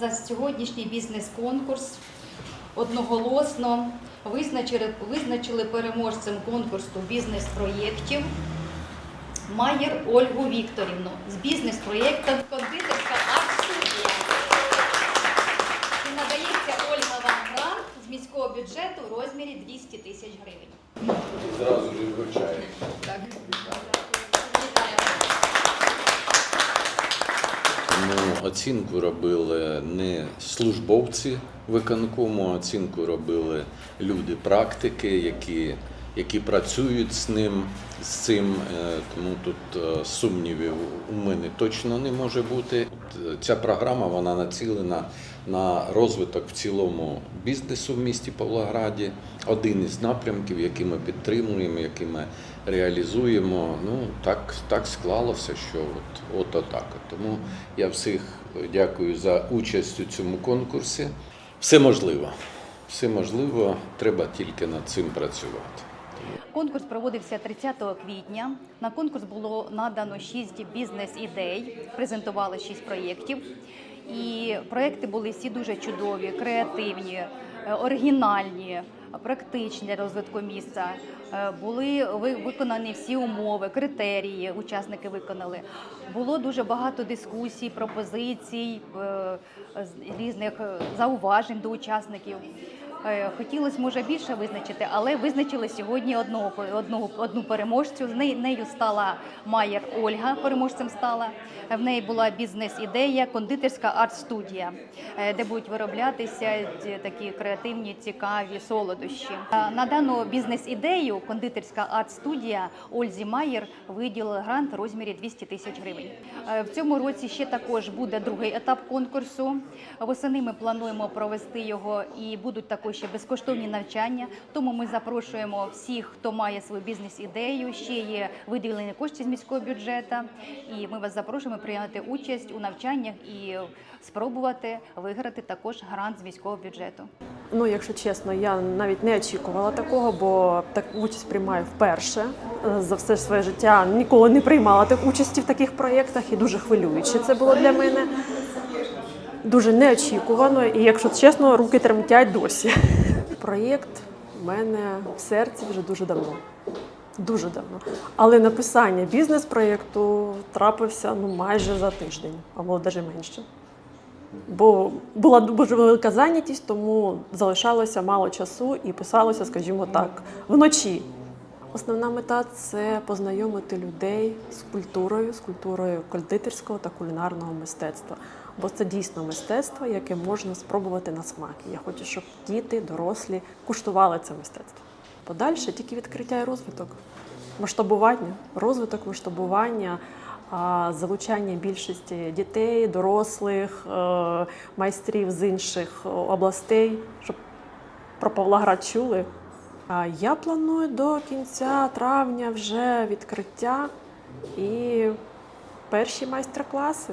за сьогоднішній бізнес-конкурс одноголосно визначили, визначили переможцем конкурсу бізнес-проєктів Майєр Ольгу Вікторівну з бізнес-проєктом Кондитерська арт-студія. І надається Ольга вам грант з міського бюджету у розмірі 200 тисяч гривень. Зразу ж вручаю. Так. Вітаю. Ну, оцінку робили не службовці виконкому, оцінку робили люди практики, які, які працюють з ним, з цим. Е, Тому тут е, сумнівів у мене точно не може бути. Ця програма вона націлена на розвиток в цілому бізнесу в місті Павлограді. Один із напрямків, які ми підтримуємо, які ми реалізуємо. Ну так, так склалося, що от, от отак. Тому я всіх дякую за участь у цьому конкурсі. Все можливо. Все можливо, треба тільки над цим працювати. Конкурс проводився 30 квітня. На конкурс було надано 6 бізнес-ідей, презентували 6 проєктів. І проєкти були всі дуже чудові, креативні, е, оригінальні, практичні для розвитку міста. Е, Були ви- виконані всі умови, критерії, учасники виконали. Було дуже багато дискусій, пропозицій, е, різних зауважень до учасників. Е, Хотілося, може, більше визначити, але визначили сьогодні одного, одного, одну переможцю. З нею, стала Майер Ольга, переможцем стала. В неї була бізнес-ідея, кондитерська арт-студія, е, де будуть вироблятися такі креативні, цікаві солодощі. Е, На дану бізнес-ідею кондитерська арт-студія Ользі Майер виділила грант в розмірі 200 тисяч гривень. В цьому році ще також буде другий етап конкурсу. Восени ми плануємо провести його і будуть також ще безкоштовні навчання. Тому ми запрошуємо всіх, хто має свою бізнес-ідею. Ще є виділені кошти з міського бюджету. І ми вас запрошуємо прийняти участь у навчаннях і спробувати виграти також грант з міського бюджету. Ну, якщо чесно, я навіть не очікувала такого, бо так участь приймаю вперше Е, за все своє життя. Ніколи не приймала так участі в таких проєктах і дуже хвилююче це було для мене. Дуже неочікувано, і якщо чесно, руки тремтять досі. Проєкт в мене в серці вже дуже давно. Дуже давно. Але написання бізнес-проєкту трапився ну, майже за тиждень, або навіть менше. Бо була дуже велика зайнятість, тому залишалося мало часу і писалося, скажімо так, вночі. Основна мета це познайомити людей з культурою, з культурою кондитерського та кулінарного мистецтва. Бо це дійсно мистецтво, яке можна спробувати на смак. Я хочу, щоб діти, дорослі куштували це мистецтво. Подальше тільки відкриття і розвиток, масштабування, розвиток, масштабування, залучання більшості дітей, дорослих, е, майстрів з інших областей, щоб про Павлоград чули. Я планую до кінця травня вже відкриття і перші майстер-класи.